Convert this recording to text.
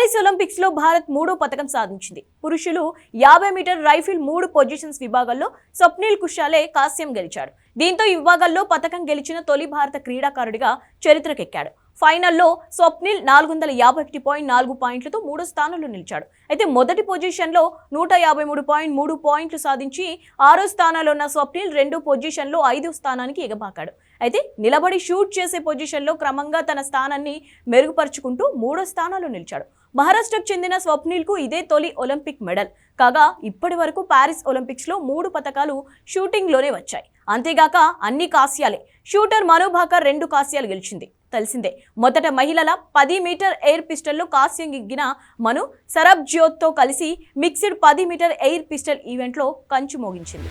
Paris ఒలింపిక్స్లో భారత్ మూడో పథకం సాధించింది. పురుషులు యాభై మీటర్ రైఫిల్ మూడు పొజిషన్స్ విభాగాల్లో స్వప్నిల్ కుషాలే కాస్యం గెలిచాడు. దీంతో ఈ విభాగాల్లో పథకం గెలిచిన తొలి భారత క్రీడాకారుడిగా చరిత్రకెక్కాడు. ఫైనల్లో స్వప్నిల్ నాలుగు వందల యాభై ఒకటి పాయింట్ నాలుగు పాయింట్లతో మూడో స్థానంలో నిలిచాడు. అయితే మొదటి పొజిషన్లో నూట యాభై మూడు పాయింట్ మూడు పాయింట్లు సాధించి ఆరో స్థానంలో ఉన్న స్వప్నిల్ రెండో పొజిషన్లో ఐదో స్థానానికి ఎగబాకాడు. అయితే నిలబడి షూట్ చేసే పొజిషన్లో క్రమంగా తన స్థానాన్ని మెరుగుపరుచుకుంటూ మూడో స్థానంలో నిలిచాడు. మహారాష్ట్రకు చెందిన స్వప్నిల్కు ఇదే తొలి ఒలింపిక్ మెడల్. కాగా ఇప్పటి వరకు ప్యారిస్ ఒలింపిక్స్లో మూడు పథకాలు షూటింగ్లోనే వచ్చాయి. అంతేగాక అన్ని కాస్యాలే. షూటర్ మనోభాకర్ రెండు కాస్యాలు గెలిచింది. తెలిసిందే. మొదట మహిళల పది మీటర్ ఎయిర్ పిస్టల్లో కాస్యంగిగ్గిన మను సరబ్ జ్యోత్తో కలిసి మిక్స్డ్ పది మీటర్ ఎయిర్ పిస్టల్ ఈవెంట్లో కంచు మోగించింది.